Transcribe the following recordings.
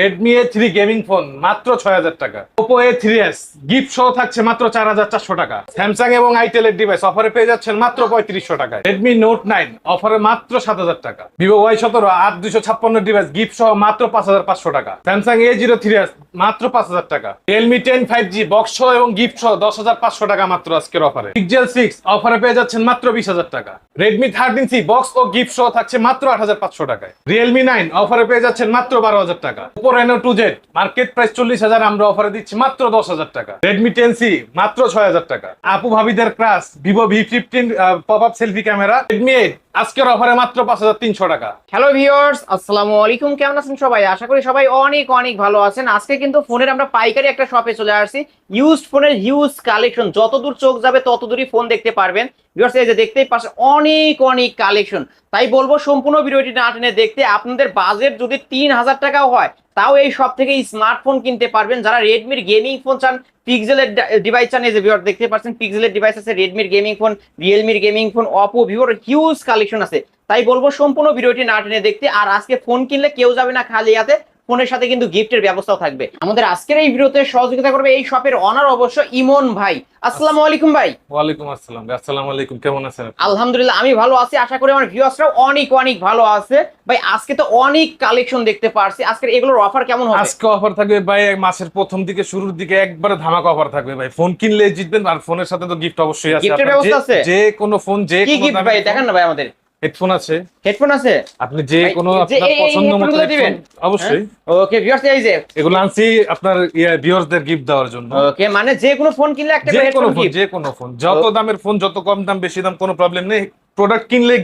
Redmi A three gaming phone মাত্র ছয় হাজার টাকা। Oppo A three S gift সহ থাকছে মাত্র চার হাজার চারশো টাকা। স্যামসাং এবং আইটেল এর ডিভাইস অফারে পেয়ে যাচ্ছেন মাত্র পঁয়ত্রিশশো টাকায়। রেডমি নোট নাইন অফারে মাত্র সাত হাজার টাকা। ভিভো ওয়াই সতেরো, আট দুশো ছাপ্পান্ন ডিভাইস গিফট সহ মাত্র পাঁচ হাজার পাঁচশো টাকা। Samsung A zero three S মাত্র পাঁচ হাজার টাকা। Realme ten five G box সহ এবং গিফট সহ দশ হাজার পাঁচশো টাকা মাত্র আজকের অফারে পিক্সেল সিক্স অফারে পেয়ে যাচ্ছেন মাত্র বিশ হাজার টাকা। রেডমি থার্টিন সি বক্স ও গিফট সহ থাকছে মাত্র আট হাজার পাঁচশো টাকায়। রিয়েলমি নাইন অফারে পেয়ে যাচ্ছেন মাত্র বারো হাজার টাকা। Oppo Reno two Z market price চল্লিশ হাজার, আমরা অফারে দিচ্ছি মাত্র দশ হাজার টাকা। রেডমি টেন সি মাত্র ছয় হাজার টাকা। আপু ভাবিদের crush Vivo V fifteen pop up selfie camera Redmi eight আজকের অফারে মাত্র পাঁচ হাজার তিনশো টাকা। হ্যালো ভিউয়ার্স আসসালামু আলাইকুম। কেমন আছেন সবাই? আশা করি সবাই অনেক অনেক ভালো আছেন। আজকে কিন্তু ফোনের আমরা পাইকারি একটা শপে চলে আসছি। ইউজড ফোনের হিউজ কালেকশন যতদূর চোখ যাবে ততদূরই ফোন দেখতে পারবেন। ভিউয়ার্স এই যে দেখতেই পাচ্ছেন, অনেক অনেক কালেকশন তাই বলব, সম্পূর্ণ ভিডিওটি না টেনে দেখতে আপনাদের বাজেট যদি তিন হাজার টাকাও হয়, তাও এই সব থেকে স্মার্টফোন কিনতে পারবেন। যারা রেডমির গেমিং ফোন চান পিক্সেলের ডিভাইস চান যে ভিউয়ার দেখতে পাচ্ছেন পিক্সেলের ডিভাইস আছে রেডমির গেমিং ফোন রিয়েলমির গেমিং ফোন অপো ভিউর হিউজ কালেকশন আছে। তাই বলব, সম্পূর্ণ ভিডিওটি না টেনে দেখতে, আর আজকে ফোন কিনলে কেউ যাবে না খালি হাতে। ফোনের সাথে কিন্তু গিফটের ব্যবস্থাও থাকবে। আমাদের আজকের এই ভিডিওতে সহযোগিতা করবে এই শপের অনার অবশ্য ইমন ভাই। আসসালামু আলাইকুম ভাই। ওয়ালাইকুম আসসালাম আসসালামু আলাইকুম কেমন আছেন আলহামদুলিল্লাহ আমি ভালো আছি। আশা করি আমার ভিউয়ার্সরাও অনেক অনেক ভালো আছে। ভাই আজকে তো অনেক কালেকশন দেখতে পারছি। আজকের এগুলোর অফার কেমন হবে? আজকে অফার থাকবে ভাই মাসের প্রথম দিকে শুরুর দিকে একবারে ধামাকা অফার থাকবে ভাই। ফোন কিনলে জিতবেন আর ফোনের সাথে তো গিফট অবশ্যই আছে। আপনার ব্যবস্থা আছে? যে কোনো ফোন যে কি গিফট ভাই? দেখেন না ভাই আমাদের। হেডফোন আছে। হেডফোন আছে? আপনি যে কোনো আপনার পছন্দ মতো দিবেন? অবশ্যই। ওকে ভিউয়ার্স এই যে এগুলো আনছি আপনার ভিউয়ার্সদের গিফট দেওয়ার জন্য। ওকে মানে যে কোনো ফোন কিনলে একটা যে হেডফোন যে কোনো ফোন যত দামের ফোন যত কম দাম বেশি দাম কোনো প্রবলেম নেই। প্রোডাক্ট কিনলে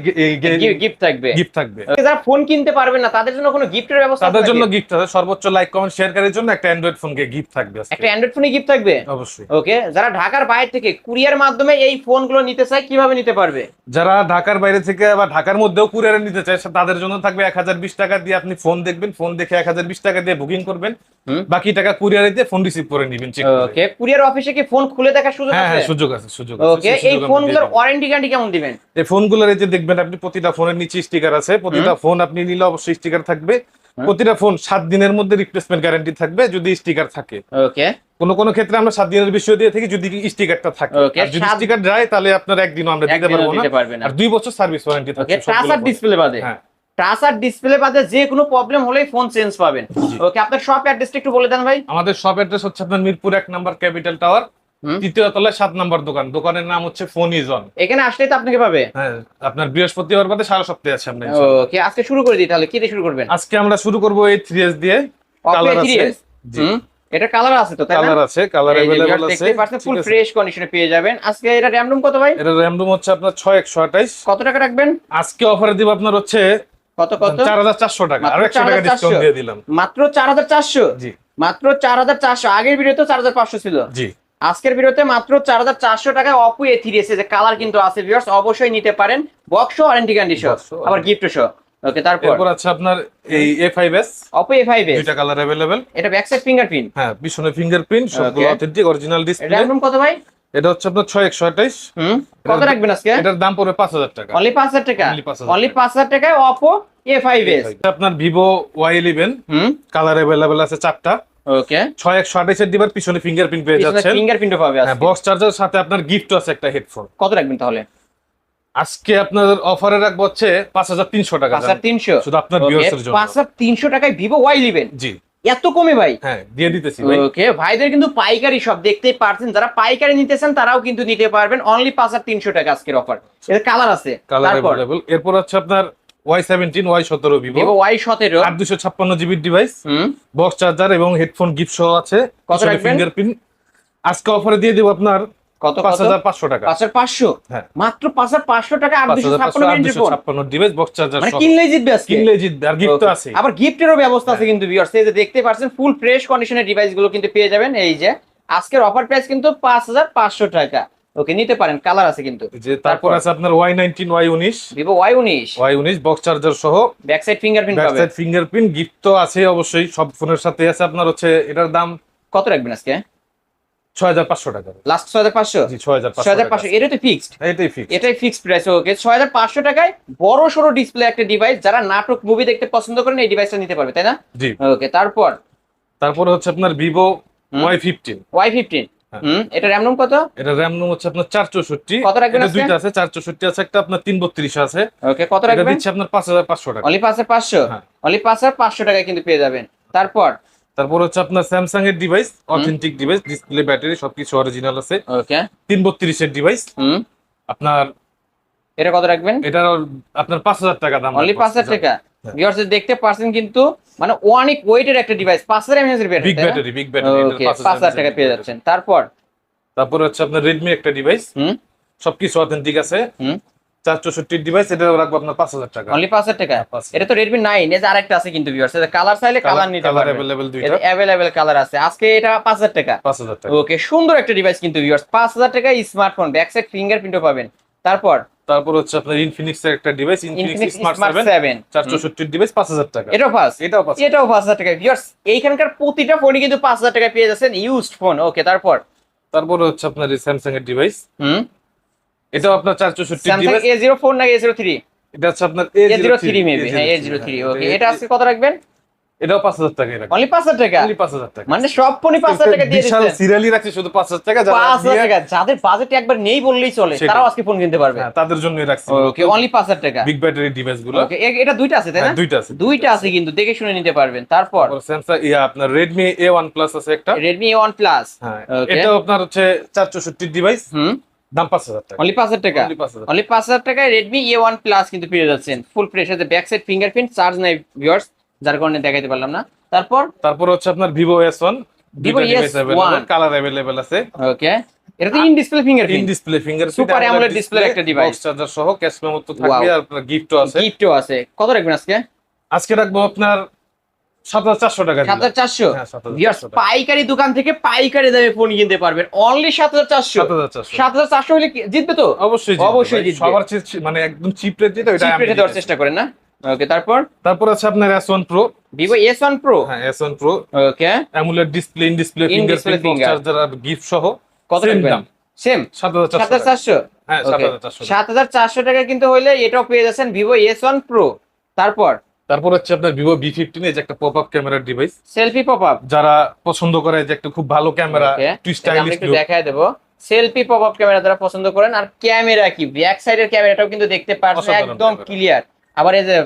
গিফট থাকবে। গিফট থাকবে। যারা ফোন কিনতে পারবেন না তাদের জন্য কোনো গিফটের ব্যবস্থা তাদের জন্য গিফট আছে। সর্বোচ্চ লাইক কমেন্ট শেয়ারকারীর জন্য একটা অ্যান্ড্রয়েড ফোনকে গিফট থাকবে আজকে। একটা অ্যান্ড্রয়েড ফোনে গিফট থাকবে? অবশ্যই। ওকে যারা ঢাকার বাইরে থেকে কুরিয়ার মাধ্যমে এই ফোনগুলো নিতে চায় কীভাবে নিতে পারবে? যারা ঢাকার বাইরে থেকে বা ঢাকার মধ্যেও কুরিয়ারে নিতে চায় তাদের জন্য থাকবে এক হাজার বিশ টাকা দিয়ে আপনি ফোন দেখবেন। ফোন দেখে এক হাজার বিশ টাকা দিয়ে বুকিং করবেন। বাকি টাকা কুরিয়ারে দিয়ে ফোন রিসিভ করে নিবেন ওকে কুরিয়ার অফিসে কি ফোন খুলে দেখার সুযোগ হ্যাঁ হ্যাঁ সুযোগ আছে সুযোগ আছে ওকে এই ফোনগুলোর ওয়ারেন্টি গ্যারান্টি কেমন দিবেন? এই ফোনগুলোর এই যে দেখবেন আপনি প্রতিটা ফোনের নিচে স্টিকার আছে প্রতিটা ফোন আপনি নিলে অবশ্যই স্টিকার থাকবে। প্রতিটা ফোন সাত দিনের মধ্যে রিপ্লেসমেন্ট গ্যারান্টি থাকবে যদি স্টিকার থাকে। ওকে। কোনো কোনো ক্ষেত্রে আমরা সাত দিনের বেশিও দিয়ে থাকি যদি স্টিকারটা থাকে। আর যদি স্টিকার যায় তাহলে আপনার একদিনও আমরা দিতে পারব না। আর দুই বছর সার্ভিস ওয়ারেন্টি থাকবে টাচ আর ডিসপ্লে বাদে। হ্যাঁ। টাচ আর ডিসপ্লে বাদে যে কোনো প্রবলেম হলেই ফোন চেঞ্জ পাবেন। ওকে আপনার শপ অ্যাড্রেসটা একটু বলে দেন ভাই। আমাদের শপ অ্যাড্রেস হচ্ছে আপনার মিরপুর এক নাম্বার ক্যাপিটাল টাওয়ার। তৃতীয় তলায় সাত নাম্বার দোকান দোকানের নাম হচ্ছে ফোন ইজন এখানে আসলেই তো আপনাকে পাবে হ্যাঁ আপনার বৃহস্পতিবার বাদে সারা সপ্তাহে আছে আমরা ওকে আজকে শুরু করে দিই তাহলে কি দিয়ে শুরু করবেন আজকে আমরা শুরু করবো এই থ্রি এস দিয়ে Oppo কালার আছে A3s? জি হুম, এটা কালার আছে তো তাই না কালার আছে কালার এই যে अवेलेबल viewers আছে দেখতে পাচ্ছেন ফুল ঠিক আছে? ফ্রেশ কন্ডিশনে পেয়ে যাবেন আজকে এটা র্যাম রুম কত ভাই এটার র্যাম রুম হচ্ছে আপনার ছয় একশো আঠাইশ কত টাকা রাখবেন আজকে অফারে দিব আপনার হচ্ছে কত কত চার হাজার চারশো টাকা মাত্র আর একশো টাকা 4,400 ডিসকাউন্ট দিয়ে দিলাম মাত্র চার হাজার চারশো জি মাত্র চার হাজার চারশো আগের ভিডিওতে চার হাজার পাঁচশো ছিল জি আজকের ভিডিওতে মাত্র চার হাজার চারশো টাকায় অপু এ থ্রি এসে যে কালার কিন্তু আছে ভিউয়ার্স অবশ্যই নিতে পারেন। বক্স ওয়ারেন্টি কন্ডিশন ও আবার গিফট শো ওকে তারপর? এরপর আছে আপনার এই A five S Oppo A five দুইটা কালার অ্যাভেলেবেল এটা ব্যাক সাইড ফিঙ্গারপ্রিন্ট হ্যাঁ পিছনে ফিঙ্গারপ্রিন্ট সবগুলো Okay. Authentic original display RAM কত ভাই? এটা হচ্ছে আপনার ছয় একশো আঠাইশ হুম কত রাখবেন আজকে? এটার দাম পড়বে পাঁচ হাজার টাকা। অনলি পাঁচ হাজার টাকা? Only 5,000 অনলি পাঁচ হাজার টাকায় অপো এ ফাইভ এস আপনার Vivo Y eleven hmm. Colour available আছে চারটা। ওকে ছয় একশো দিবার পিছনে ফিঙ্গারপ্রিন্ট পেয়ে যাচ্ছেন। ফিঙ্গারপ্রিন্টও পাবে হ্যাঁ বক্স চার্জার সাথে আপনার গিফট আছে একটা হেডফোন কত রাখবেন তাহলে? আজকে আপনার অফারে রাখব হচ্ছে পাঁচ হাজার তিনশো টাকা শুধু আপনার জন্য। টাকায় ভিভো ওয়াই জি। এত কমে ভাই? হ্যাঁ দিয়ে দিতেছি ভাই। ওকে ভাইদের কিন্তু পাইকারি সব দেখতেই পারছেন। যারা পাইকারি নিতেছেন তারাও কিন্তু নিতে পারবেন। অনলি পাঁচ হাজার তিনশো টাকা আজকের অফার এর কালার আছে। তারপর? এরপর হচ্ছে আপনার ওয়াই সেভেন্টিন ওয়াই সতেরো ভিভো ভিভো ওয়াই সতেরো। দুশো ছাপ্পান্ন জিবির ডিভাইস বক্স চার্জার এবং হেডফোন গিফট সহ আছে। কত ফিঙ্গারপ্রিন্ট আজকে অফারে দিয়ে দেবো আপনার কত পাঁচ হাজার পাঁচশো টাকা। পাঁচ হাজার পাঁচশো? হ্যাঁ। মাত্র পাঁচ হাজার পাঁচশো টাকা আট দুশো পাঁচশো ছাপ্পান্ন ডিভাইস বক্স চার্জার জিতবে কিনলে জিতবে আর গিফট আছে। আবার গিফটেরও ব্যবস্থা আছে হ্যাঁ। কিন্তু ভিউয়ার্স এই যে দেখতে পাচ্ছেন ফুল ফ্রেশ কন্ডিশনের ডিভাইসগুলো কিন্তু পেয়ে যাবেন। এই যে আজকের অফার প্রাইস কিন্তু পাঁচ হাজার পাঁচশো টাকা। ওকে নিতে পারেন কালার আছে কিন্তু। যে তারপর আছে আপনার Y19 Y19 Vivo Y19 Y19 box charger সহ। ব্যাক সাইড ফিঙ্গারপ্রিন্ট পাবেন। ব্যাক সাইড ফিঙ্গারপ্রিন্ট গিফট তো আছে অবশ্যই সব ফোনের সাথে আছে আপনার হচ্ছে এটার দাম কত রাখবেন আজকে? 6500 টাকা। লাস্ট 6500 জি 6500 এটা তো ফিক্সড এটাই ফিক্সড এটাই ফিক্সড প্রাইস ওকে 6500 টাকায় বড় সরো ডিসপ্লে একটা ডিভাইস যারা নাটক মুভি দেখতে পছন্দ করেন এই ডিভাইসটা নিতে পারবে তাই না? জি। ওকে তারপর? তারপর হচ্ছে আপনার Vivo Y15 Y15 হুম এটা র্যাম রোম কত? এটা র্যাম রোম হচ্ছে আপনার চার চৌষট্টি। কত রাখবেন? দুইটা আছে চার চৌষট্টি আছে একটা আপনার তিন বত্রিশ আছে। ওকে কত এটা আপনার টাকা। অনলি হ্যাঁ। অনলি টাকায় কিন্তু পেয়ে যাবেন। তারপর? তারপর হচ্ছে আপনার স্যামসাং এর device authentic device display battery সবকিছু অরিজিনাল আছে। ওকে তিন বত্রিশের ডিভাইস হুম। আপনার এটা কত রাখবেন? এটা আপনার পাঁচ হাজার টাকা দাম অনলি পাঁচ হাজার টাকা। হ্যাঁ। ভিউয়ার্স দেখতে পারছেন কিন্তু মানে অনেক ওয়েটের একটা ডিভাইস পাঁচ হাজার এমএএস এর big battery battery big battery পাঁচ হাজার টাকা পেয়ে যাচ্ছেন। তারপর? তারপর হচ্ছে আপনার রেডমি একটা ডিভাইস হুম। সবকিছু অথেন্টিক আছে। হুম। চার চৌষট্টির ডিভাইস এটা রাখব আপনার পাঁচ হাজার টাকা। অনলি পাঁচ হাজার টাকা? হ্যাঁ, এটা তো রেডমি নাইন এর আরেকটা আছে কিন্তু ভিউয়ার্স কালার চাইলে কালার নিতে কালার পারবেন। অ্যাভেলেবেল দুইটা। অ্যাভেলেবেল কালার আছে। আজকে এটা পাঁচ হাজার টাকা। পাঁচ হাজার টাকা। ওকে সুন্দর একটা ডিভাইস কিন্তু ভিউয়ার্স পাঁচ হাজার টাকা স্মার্টফোন ব্যাক সাইড ফিঙ্গারপ্রিন্টও পাবেন। তারপর? তারপর হচ্ছে আপনার ইনফিনিক্স এর একটা device Infinix smart smart seven seven চার চৌষট্টির ডিভাইস পাঁচ হাজার টাকা। এটাও পাঁচ। এটাও পাঁচ এটাও পাঁচ হাজার টাকা। ভিউয়ার্স এইখানকার প্রতিটা ফোনই কিন্তু পাঁচ হাজার টাকা পেয়ে যাচ্ছেন ইউজড ফোন ওকে তারপর? তারপর হচ্ছে আপনার স্যামসাং এর ডিভাইস হুম। এটাও আপনার চার চৌষট্টির Samsung device A zero four না এ জিরো থ্রি এটা হচ্ছে আপনার এ জিরো থ্রি মেবি হ্যাঁ এ জিরো থ্রি ওকে এটা আজকে কত রাখবেন? এটাও পাঁচ হাজার টাকা অনলি পাঁচ হাজার টাকা Only পাঁচ হাজার টাকা মানে সব ফোনই পাঁচ হাজার টাকা দিয়ে বিশাল সিরিয়ালি রাখছি শুধু পাঁচ হাজার টাকা যারা পাঁচ হাজার টাকা যাদের বাজেট একবার নেই বললেই চলে তারাও আজকে ফোন কিনতে পারবে হ্যাঁ, তাদের জন্যই রাখছি ওকে অনলি পাঁচ হাজার টাকা বিগ ব্যাটারি ডিভাইসগুলো ওকে এটা দুইটা আছে তাই না হ্যাঁ, দুইটা আছে দুইটা আছে কিন্তু দেখে শুনে নিতে পারবেন তারপর স্যামসাং ইয়া আপনার রেডমি এ ওয়ান প্লাস আছে একটা রেডমি এ ওয়ান প্লাস হ্যাঁ Okay. আপনার হচ্ছে চার চৌষট্টির ডিভাইস হুম দাম পাঁচ হাজার টাকা অনলি পাঁচ হাজার টাকা অনলি পাঁচ হাজার টাকায় রেডমি এ ওয়ান প্লাস কিন্তু পেয়ে যাচ্ছেন ফুল ফ্রেশ আছে ব্যাক সাইড ফিঙ্গারপ্রিন্ট চার্জ নাই ভিউয়ার্স যার কারণে দেখাইতে পারলাম না। তারপর? তারপর হচ্ছে আপনার Vivo S one Vivo S1 colour available আছে। ওকে এটা in display in display finger display একটা device। চার্জার সহ ক্যাশ মেমো তো থাকবে আর আপনার গিফটও আছে। গিফটও আছে। কত রাখবেন আজকে? আজকে রাখব আপনার সাত হাজার চারশো টাকা সাত হাজার চারশো? 7,400 পাইকারি দোকান থেকে পাইকারি দামে ফোন কিনতে পারবেন। অনলি সাত হাজার চারশো। সাত হাজার চারশো। হলে জিতবে তো? অবশ্যই অবশ্যই। সবার মানে একদম চিপ রেট যেটা চেষ্টা করেন না? ওকে তারপর? তারপর আছে আপনার S one pro Vivo S one pro হ্যাঁ S one pro okay amoled display in display fingerprint charger R gift সহ কত দাম। সেম সাত হাজার সাত হাজার চারশো? চারশো হ্যাঁ সাত হাজার চারশো সাত হাজার চারশো টাকা কিন্তু হইলে এটাও পেয়ে যাচ্ছেন এস ওয়ান প্রো তারপর? তারপর হচ্ছে আপনার ভিভো বি ফিফটিন এই যে একটা পপ আপ ক্যামেরার ডিভাইস সেলফি পপ আপ যারা পছন্দ করে যে একটা খুব ভালো ক্যামেরা একটু দেখায় দেবো। সেলফি পপ আপ ক্যামেরা যারা পছন্দ করেন আর ক্যামেরা কি? ব্যাক সাইডের ক্যামেরাটাও কিন্তু দেখতে অসাধারণ একদম ক্লিয়ার আবার এই যে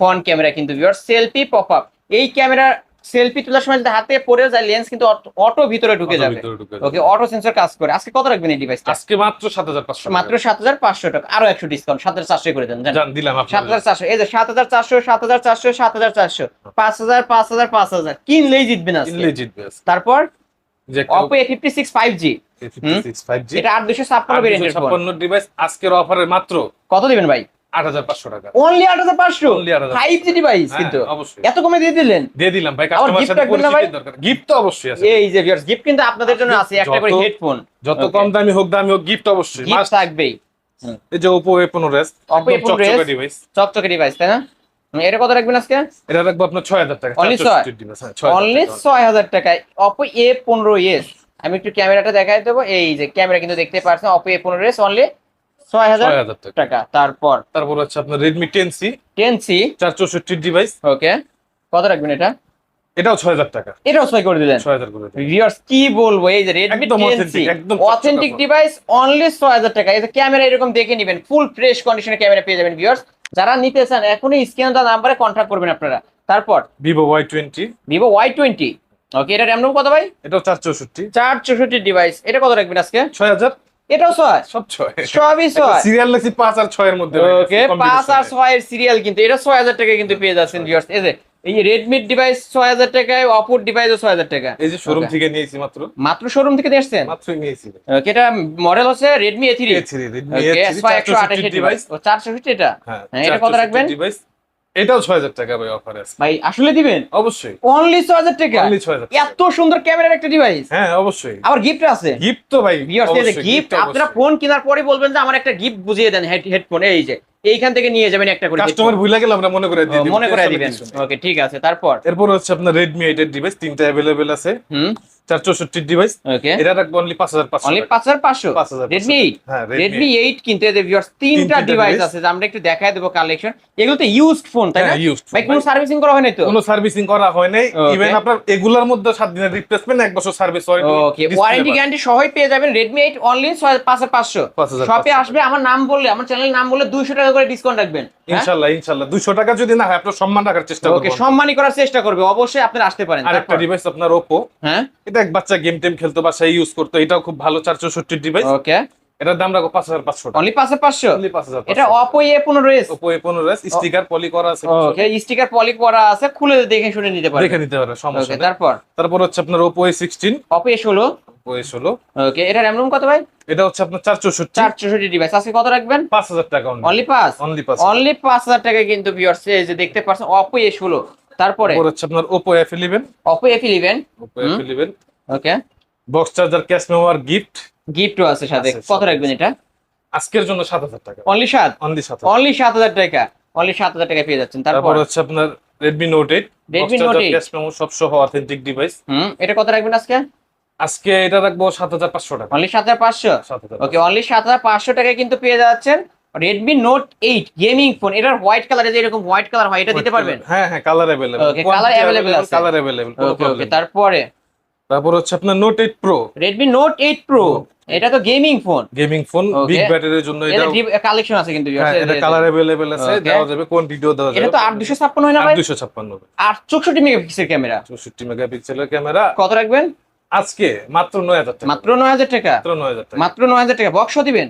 ফ্রন্ট ক্যামেরা কিন্তু ভিউয়ার সেলফি পপ আপ এই ক্যামেরা সেলফি তোলার সময় যদি হাতে পড়ে যায় লেন্স কিন্তু অটো ভিতরে ঢুকে যাবে। ওকে অটো সেন্সর কাজ করে। আজকে কত রাখবেন এই ডিভাইসটা আজকে মাত্র সাত হাজার পাঁচশো মাত্র সাত হাজার পাঁচশো টাকা। আরও একশো ডিসকাউন্ট সাত হাজার চারশো করে দেন জান। দিলাম হাজার চারশো এই যে সাত হাজার চারশো সাত হাজার চারশো সাত হাজার চারশো পাঁচ হাজার পাঁচ হাজার পাঁচ হাজার। কিনলেই জিতবেন আজকে। কিনলে জিতবে তারপর A fifty six five G A56 5G এটা আট দুশো ছাপ্পান্ন ভেরিয়েন্টের ফোন ডিভাইস আজকের অফারে মাত্র। কত দিবেন ভাই? আট হাজার পাঁচশো টাকা। অনলি আট হাজার পাঁচশো? Only 8,500 ফাইভ জি ডিভাইস হ্যাঁ, কিন্তু। এত কমে দিয়ে দিলেন? দিয়ে দিলাম ভাই কাস্টমার সাথে রাখবেন না ভাই? পরিচিতির দরকার। গিফট তো অবশ্যই আছে। এই যে গিফট কিন্তু আপনাদের জন্য আছে। একটা করে হেডফোন যত কম দামি হোক দামি হোক গিফট অবশ্যই। গিফট থাকবেই। এই যে Oppo A15s Oppo একদম A15s চকচকে ডিভাইস চকচকে ডিভাইস তাই না? এটা কত রাখবেন আজকে? এটা রাখব আপনার ছয় হাজার টাকা। Only 464 ছয়? হ্যাঁ, 6,000 অনলি টাকা। ছয় হাজার টাকায় অপো এ পনেরো এস আমি একটু ক্যামেরাটা দেখাই দেবো। এই যে ক্যামেরা কিন্তু দেখতে পাচ্ছেন অপো এ পনেরো এস অনলি ছয় হাজার টাকা। তারপর? তারপর হচ্ছে আপনার Redmi ten C ten C চার চৌষট্টি ডিভাইস ওকে। কত রাখবেন এটা? এটাও ছয় হাজার টাকা। এটাও ছয় করে দিলেন? ছয় হাজার করে ভিউয়ার্স কি বলব? এই যে Redmi একদম 10C authentic, একদম চকচকে অথেন্টিক ডিভাইস অনলি 6000 টাকা। এই যে ক্যামেরা এরকম দেখে নেবেন ফুল ফ্রেশ কন্ডিশনের ক্যামেরা পেয়ে যাবেন ভিউয়ার্স যারা নিতে চান এখনই স্ক্রিনে দেওয়া নাম্বারে কন্ট্যাক্ট করবেন আপনারা। তারপর? Vivo Y twenty Vivo Y20 okay এটা র্যাম কত ভাই? এটাও চার চৌষট্টি। 464 ডিভাইস এটা কত রাখবেন আজকে? ছয় হাজার। এটাও 6 সব ছয়। সবই 6 সিরিয়াল লাগছি পাঁচ আর ছয়ের মধ্যে ওকে 5 আর 6 এর সিরিয়াল কিন্তু এটা 6000 টাকা কিন্তু পেয়ে যাচ্ছেন ভিউয়ার্স এই যে এই Redmi ডিভাইস 6000 টাকায় Oppo ডিভাইসও 6000 টাকা। এই যে শোরুম থেকে নিয়েছি মাত্র। মাত্র শোরুম থেকে নিয়ে আসছেন? মাত্রই নিয়েছি। ওকে এটা মডেল হচ্ছে Redmi A3 A3 Redmi okay A3 464 device ও 460 এটা? হ্যাঁ হ্যাঁ, এটা কত রাখবেন? ডিভাইস এটাও ছয় হাজার টাকা ভাই অফার আছে। ভাই আসলে দিবেন? অবশ্যই। অনলি 6000 টাকা? অনলি ছয় হাজার এত সুন্দর ক্যামেরার একটা ডিভাইস হ্যাঁ অবশ্যই। আবার গিফট আছে? গিফট তো ভাই গিফট আপনারা ফোন কেনার পরে বলবেন যে আমার একটা গিফট বুঝিয়ে দেন হেডফোন এই যে। এইখান থেকে নিয়ে যাবেন একটা করে কাস্টমার ভুলে গেলে আমরা মনে করে। দিব মনে করে দিবেন। ওকে ঠিক আছে তারপর? এরপর হচ্ছে আপনার রেডমি এইট এর ডিভাইস তিনটা অ্যাভেলেবেল আছে। হুম। চার চৌষট্টি ডিভাইস ওকে এটা রাখব অনলি পাঁচ হাজার পাঁচশো অনলি পাঁচ হাজার পাঁচশো? পাঁচ হাজার রেডমি এইট হ্যাঁ রেডমি এইট কিন্তু এদের ভিউয়ার্স তিনটা তিনটা ডিভাইস আছে যে আমরা একটু দেখাই দেবো কালেকশন এগুলো তো ইউজড ফোন তাই না? হ্যাঁ ভাই কোনো সার্ভিসিং করা হয় নাই তো? কোনো সার্ভিসিং করা হয় নাই। ইভেন আপনার এগুলার মধ্যে সাত দিনের রিপ্লেসমেন্ট এক বছর সার্ভিস ওকে ওয়ারেন্টি গ্যারান্টি সহই পেয়ে যাবেন রেডমি এইট অনলি পাঁচ হাজার পাঁচশো। 5500 শপে আসবে আমার নাম বললে আমার চ্যানেলের নাম বললে দুইশো টাকা করে ডিসকাউন্ট রাখবেন। ইনশাল্লাহ ইনশাল্লাহ। দুশো টাকা যদি না হয় আপনার সম্মান রাখার চেষ্টা ওকে করব। সম্মানী করার চেষ্টা করবে। অবশ্যই আপনারা আসতে পারেন। আরেকটা? ডিভাইস আপনার ওপো হ্যাঁ? এক বাচ্চা গেম টেম খেলতো বাসায় ইউজ করতো এটাও খুব ভালো চার চৌষট্টি ডিভাইস ওকে এটার দাম রাখো পাঁচ হাজার পাঁচশো টাকা। অনলি পাঁচ হাজার পাঁচশো? Only 5500 এটা অপো এ পনেরো এস ওপো এ পনেরো স্টিকার পলি করা আছে ওকে স্টিকার পলি করা আছে খুলে দেখে শুনে নিতে পারবেন দেখে নিতে পারে সমস্যা তারপর? তারপর হচ্ছে আপনার Oppo A sixteen Oppo A ষোলো। ওপো এ ষোলো। ওকে এটা র্যাম রুম কত ভাই? এটা হচ্ছে আপনার চার চৌষট্টি চার চৌষট্টি ডিভাইস আজকে কত রাখবেন? পাঁচ হাজার টাকা অনলি পাঁচ? অনলি পাঁচ অনলি পাঁচ হাজার টাকা কিন্তু ভিউয়ার্স এই যে দেখতে পাচ্ছেন অপো এ ষোলো। তারপরে? হচ্ছে আপনার Oppo F eleven Oppo F eleven Oppo F eleven okay box charger cash মেমোয়ার gift গিফটও আছে সাথে। কত রাখবেন এটা? আজকের জন্য সাত হাজার টাকা। অনলি সাত? অনলি সাত অনলি সাত হাজার টাকা। অনলি সাত হাজার টাকা পেয়ে যাচ্ছেন। তারপর? হচ্ছে আপনার Redmi Note eight Redmi Note 8 cash memo সব সহ অথেন্টিক ডিভাইস হুম এটা কত রাখবেন আজকে? আজকে এটা রাখব সাত হাজার পাঁচশো টাকা। অনলি সাত হাজার পাঁচশো? সাত হাজার ওকে অনলি সাত হাজার পাঁচশো টাকায় কিন্তু পেয়ে যাচ্ছেন Redmi Note eight gaming phone এটার হোয়াইট কালার যে এরকম হোয়াইট কালার হয় এটা দিতে পারবেন? হ্যাঁ হ্যাঁ colour available Okay, colour available আছে। কালার অ্যাভেলেবল ওকে ওকে তারপরে তারপর হচ্ছে আপনার Note eight pro Redmi Note eight pro এটা তো gaming phone gaming phone big ব্যাটারির জন্য এটা কালেকশন আছে কিন্তু হ্যাঁ, এটা কালার অ্যাভেলেবল আছে. দেওয়া যাবে কোয়ান্টিটিও দেওয়া যাবে এটা তো আট দুশো ছাপ্পান্ন হয় না ভাই? দুশো ছাপ্পান্ন আট চৌষট্টি মেগাপিক্সেল ক্যামেরা চৌষট্টি মেগাপিক্সেলের ক্যামেরা কত রাখবেন? আজকে মাত্র নয় হাজার টাকা। মাত্র নয় হাজার টাকা? মাত্র নয় হাজার টাকা। মাত্র নয় হাজার টাকা। বক্সও দিবেন?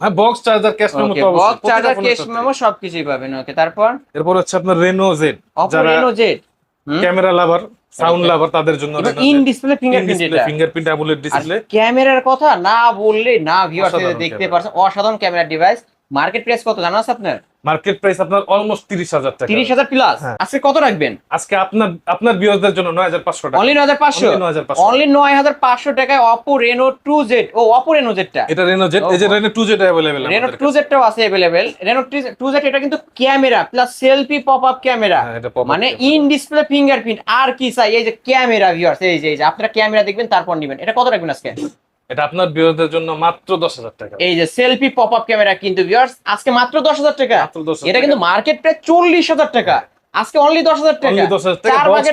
হ্যাঁ বক্স চার্জার ক্যাশ মেমো তো অবশ্যই। বক্স চার্জার ফোনের মেমো সবকিছুই পাবেন। ওকে তারপর? এরপর হচ্ছে আপনার রেনো জেড অপো যারা Reno Z camera lover sound lover তাদের জন্য ইন ডিসপ্লে ফিঙ্গারপ্রিন্ট এটা। ফিঙ্গারপ্রিন্ট অ্যামুলেট ডিসপ্লে ক্যামেরার কথা না বললে না ভিউয়ার্স দেখতে। পারছেন। অসাধারণ ক্যামেরা ডিভাইস মার্কেট প্রাইস কত জানা আছে আপনার? মার্কেট প্রাইস আপনার অলমোস্ট তিরিশ হাজার টাকা। তিরিশ হাজার প্লাস হ্যাঁ। আজকে কত রাখবেন? আজকে আপনার আপনার বিয়সদের জন্য নয় হাজার পাঁচশো টাকা। অনলি নয় হাজার পাঁচশো? 9500 অনলি নয় হাজার পাঁচশো টাকায় অপো রেনো টু জেড ও অপো রেনো জেডটা এটা রেনো জেড এই যে Oh. Reno two Z available Reno two জেডটাও আছে রেনো টু জেড এটা কিন্তু camera plus selfie pop up camera মানে ইন ডিসপ্লে ফিঙ্গারপ্রিন্ট আর কি চাই? এই যে ক্যামেরা ভিউয়ার্স এই যে এই যে আপনারা ক্যামেরা দেখবেন তারপর নেবেন। এটা কত রাখবেন আজকে? এটা আপনার বিয়সদের জন্য মাত্র দশ হাজার টাকা। এই যে সেলফি পপ আপ ক্যামেরা কিন্তু ভিউয়ার্স আজকে মাত্র দশ হাজার টাকা। মাত্র 10,000 এটা কিন্তু মার্কেট প্রায় চল্লিশ হাজার টাকা। আজকে অনলি দশ হাজার টাকা।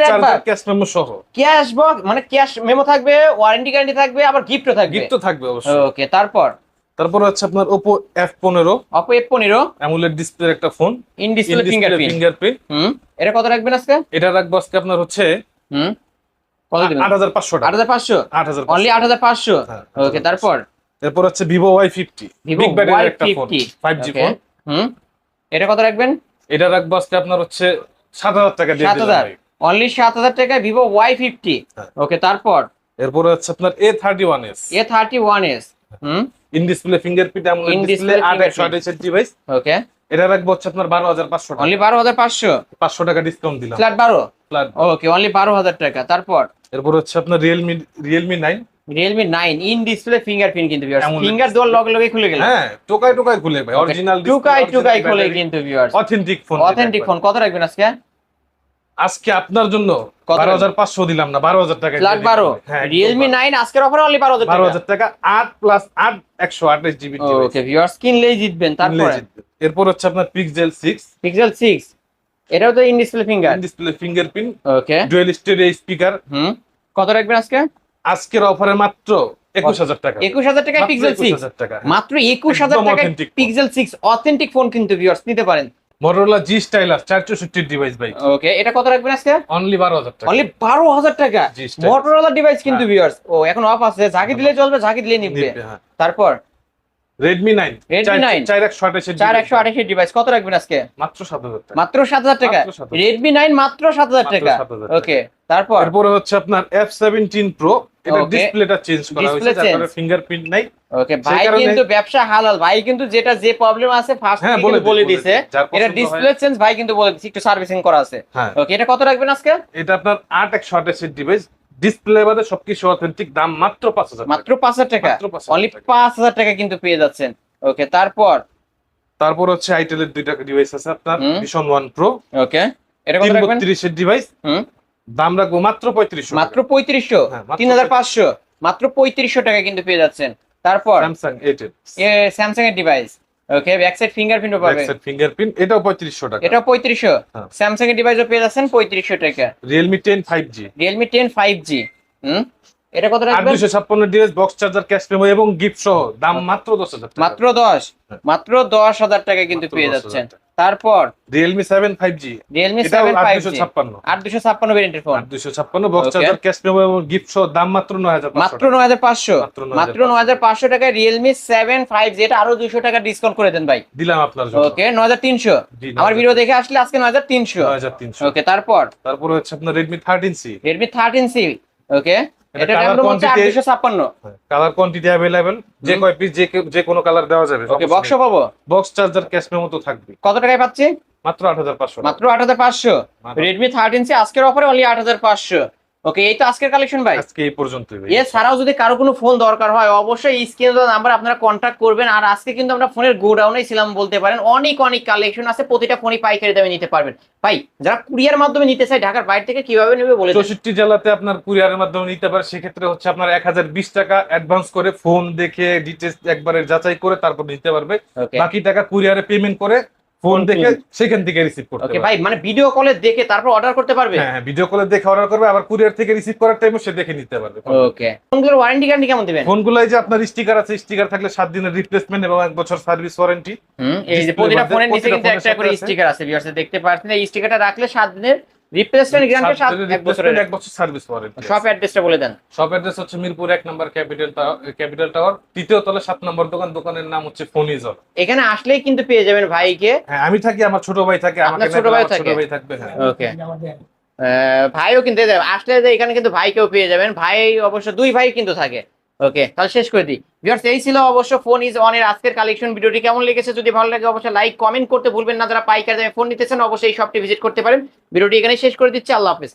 টাকা চার ক্যাশ মেমো সহ। ক্যাশ বক্স মানে ক্যাশ মেমো থাকবে ওয়ারেন্টি গ্যারান্টি থাকবে আবার গিফটও থাকবে। গিফট তো থাকবে অবশ্যই। ওকে তারপর? তারপর হচ্ছে আপনার পনেরো। অপো এফ পনেরো। অ্যামুলেট ডিসপ্লে একটা phone in display fingerprint fingerprint হুম এটা কত রাখবেন আজকে? এটা রাখব আজকে আপনার হচ্ছে হুম। আট হাজার পাঁচশো আট হাজার পাঁচশো? আট হাজার অনলি আট হাজার পাঁচশো? হ্যাঁ, ওকে তারপর? এরপর হচ্ছে Vivo Y fifty Vivo Y ব্যাটারির একটা phone fifty five G phone হুম। এটা কত রাখবেন? এটা রাখব আজকে আপনার হচ্ছে সাত হাজার টাকা সাত হাজার। অনলি সাত হাজার টাকা ভিভো ওয়াই ফিফটি হ্যাঁ। ওকে তারপর? এরপরে হচ্ছে আপনার A thirty one S A thirty one S hmm. In display fingerprint In amoled display আট একশো fingerprint. ডিভাইস ওকে এটা রাখব হচ্ছে আপনার বারো হাজার পাঁচশো অনলি বারো হাজার পাঁচশো? পাঁচশো টাকা ডিসকাউন্ট দিলাম। ফ্ল্যাট বারো। ওকে অনলি বারো হাজার টাকা। তারপর? এরপর হচ্ছে আপনার Realme Realme nine Realme nine in display fingerprint কিন্তু ফিঙ্গার দেওয়ার লগে লগে খুলে গেল। হ্যাঁ টোকাই টোকাই খুলে ভাই অরিজিনাল টুকাই টুকাই খুলে কিন্তু viewers authentic phone authentic phone কত রাখবেন আজকে? আজকে আপনার জন্য বারো হাজার পাঁচশো দিলাম না বারো হাজার টাকা ফ্ল্যাট বারো। হ্যাঁ রিয়েলমি নাইন আজকের অফার অনলি বারো হাজার বারো টাকা হাজার টাকা আট প্লাস আট একশো আঠাশ জিবি ওকে ভিউয়ার্স কিনলেই জিতবেন তারপরে? এরপর হচ্ছে আপনার পিক্সেল সিক্স পিক্সেল সিক্স এটাও তো in display finger display fingerprint okay dual stereo speaker হুম। কত রাখবেন আজকে? আজকের অফারে মাত্র একুশ হাজার টাকা। একুশ হাজার টাকায় পিক্সেল 21,000 সিক্স টাকা। মাত্র একুশ হাজার টাকায় পিক্সেল সিক্স অথেন্টিক ফোন কিন্তু ভিউয়ার্স নিতে পারেন। মটোরোলা জি চার চৌষট্টি ডিভাইস ভাই। ওকে এটা কত রাখবেন আজকে? অনলি বারো হাজার টাকা। অনলি বারো হাজার টাকা। জি, style। মোটরোলা ডিভাইস কিন্তু হ্যাঁ। ভিউয়ার্স ও এখন অফ আছে। ঝাঁকি দিলে চলবে ঝাঁকি দিলে নিবে। নিবে, হ্যাঁ। তারপর? Redmi 9 চার একশো আঠাশের চার একশো আঠাশের ডিভাইস কত রাখবেন আজকে? মাত্র সাত হাজার টাকা। মাত্র সাত হাজার টাকা। মাত্র 7,000 রেডমি নাইন মাত্র সাত হাজার মাত্র টাকা। 7,000 টাকা। ওকে তারপর? হচ্ছে আপনার এফ সেভেন্টিন প্রো এটা ডিসপ্লেটা চেঞ্জ করা হয়েছে Display ফিঙ্গারপ্রিন্ট নাই। ওকে ভাই কিন্তু ব্যবসা হালাল। ভাই কিন্তু যেটা যে প্রবলেম আছে ফার্স্ট হ্যাঁ, বলে এটা ডিসপ্লে চেঞ্জ ভাই কিন্তু বলে একটু সার্ভিসিং করা আছে। হ্যাঁ। ওকে এটা কত রাখবেন আজকে? এটা আপনার আট একশো আঠাশের ডিভাইস ডিসপ্লে বাদে সবকিছু অথেন্টিক দাম মাত্র পাঁচ হাজার মাত্র পাঁচ হাজার টাকা? মাত্র 5,000 অনলি পাঁচ হাজার টাকা কিন্তু পেয়ে যাচ্ছেন। ওকে তারপর? তারপর হচ্ছে আইটেলের দুইটা ডিভাইস আছে আপনার। ভিশন ওয়ান প্রো ওকে এটা কত রাখবেন? বত্রিশের ডিভাইস হুম। দাম রাখব মাত্র পঁয়ত্রিশশো মাত্র পঁয়ত্রিশশো? হ্যাঁ, মাত্র তিন হাজার পাঁচশো? মাত্র পঁয়ত্রিশশো টাকা কিন্তু পেয়ে যাচ্ছেন। তারপর? স্যামসাং এইট স্যামসাং এর ডিভাইস ওকে ব্যাক সাইড ফিঙ্গারপ্রিন্টও পাবে। ফিঙ্গারপ্রিন্ট এটাও পঁয়ত্রিশশো টাকা। এটা পঁয়ত্রিশশো। হ্যাঁ। স্যামসাং এর ডিভাইসও পেয়ে যাচ্ছেন পঁয়ত্রিশশো টাকা। Realme ten five G Realme ten five G হুম? এটা কত রাখবেন? দুশো ছাপ্পান্ন ডিএস বক্স চার্জার ক্যাশ মেমো এবং গিফট সহ। দাম মাত্র দশ হাজার মাত্র দশ। হ্যাঁ। মাত্র দশ হাজার টাকা কিন্তু পেয়ে 10,000 যাচ্ছেন। টাকা। তারপর Realme seven five G Realme এটাও সেভেন আট ফাইভ ছাপ্পান্ন। আট দুশো ছাপ্পান্ন ভেরিয়েন্টের ফোন আট দুশো ছাপ্পান্ন box Okay. Charger cash memo এবং গিফট সহ দাম মাত্র নয় হাজার মাত্র নয় হাজার পাঁচশো। মাত্র মাত্র নয় হাজার পাঁচশো টাকায় রিয়েলমি সেভেন ফাইভ জি এটা আরও দুশো টাকা ডিসকাউন্ট করে দেন ভাই। দিলাম আপনার জন্য। ওকে নয় হাজার তিনশো। জি, আমার ভিডিও দেখে আসলে আজকে নয় হাজার তিনশো। নয় হাজার তিনশো। ওকে তারপর? তারপর হচ্ছে আপনার Redmi thirteen C Redmi thirteen C okay এটা কালার কোয়ান্টিটি যে হুম। কয় পিস যে কে- যে কোনো কালার দেওয়া যাবে ওকে বক্স পাবো? বক্স চার্জার ক্যাশ মেমো তো থাকবে। কত টাকায় পাচ্ছি? মাত্র আট হাজার পাঁচশো। মাত্র আট হাজার পাঁচশো। রেডমি থার্টিন সি আজকের অফারে অনলি আট হাজার পাঁচশো। ওকে এই তো আজকের কালেকশন ভাই। আজকে এই পর্যন্তই ভাই। এছাড়াও যদি কারও কোনো ফোন দরকার হয় অবশ্যই স্ক্রিনে নাম্বার আপনারা কন্ট্যাক্ট করবেন। আর আজকে কিন্তু আমরা ফোনের গোডাউনে ছিলাম বলতে পারেন। অনেক অনেক কালেকশন আছে প্রতিটা ফোনই পাইকারি দামে নিতে পারবেন। ভাই যারা কুরিয়ার মাধ্যমে নিতে চায় ঢাকার বাইরে থেকে কীভাবে নেবে বলে। চৌষট্টি জেলাতে আপনার কুরিয়ারের মাধ্যমে নিতে পারে। সেক্ষেত্রে হচ্ছে আপনার এক হাজার বিশ টাকা অ্যাডভান্স করে ফোন দেখে ডিটেলস একবারে যাচাই করে তারপর নিতে পারবে। বাকি টাকা কুরিয়ারে পেমেন্ট করে ফোন থেকে দেখে সেখান থেকে রিসিভ করতে ওকে ভাই মানে ভিডিও কলে দেখে তারপর অর্ডার করতে পারবে? হ্যাঁ হ্যাঁ ভিডিও কলে দেখে অর্ডার করবে আবার কুরিয়ার থেকে রিসিভ করার টাইমও সে দেখে নিতে পারবে। ওকে ফোনগুলোর ওয়ারেন্টি গ্যারান্টি কেমন দিবেন? ফোনগুলো যে আপনার স্টিকার আছে স্টিকার থাকলে সাত দিনের রিপ্লেসমেন্ট এবং এক বছর সার্ভিস ওয়ারেন্টি হুম, এই যে প্রতিটা ফোনের নিচে কিন্তু একটা করে স্টিকার আছে ভিউয়ার্স দেখতে পাচ্ছেন এই স্টিকারটা রাখলে সাত দিনের রিপ্লেসমেন্ট গ্যারান্টি বছরের। এক বছর সার্ভিস ওয়ারেন্টি শপ অ্যাড্রেসটা বলে দেন। শপ অ্যাড্রেস হচ্ছে Mirpur number capital capital tower তৃতীয় তলা নম্বর দোকান দোকানের নাম হচ্ছে ফোনিজর এখানে আসলেই কিন্তু পেয়ে যাবেন ভাইকে। হ্যাঁ আমি থাকি আমার ছোট ভাই থাকে না ছোট ভাই আমার ছোট থাকে? ভাই থাকবে হ্যাঁ। ওকে ভাইও কিন্তু আসলে যে এখানে কিন্তু ভাইকেও পেয়ে যাবেন। ভাই অবশ্য দুই ভাই কিন্তু থাকে। ওকে তাহলে শেষ করে দিই। ভিউয়ার্স এই ছিল অবশ্য ফোন ইজ অন এর আজকের কালেকশন ভিডিওটি কেমন লেগেছে যদি ভালো লাগে, অবশ্যই লাইক কমেন্ট করতে ভুলবেন না। যারা পাইকার দামে ফোন নিতেছেন, অবশ্যই এই শপটি ভিজিট করতে পারেন। ভিডিওটি এখানে শেষ করে দিচ্ছি। আল্লাহ হাফেজ।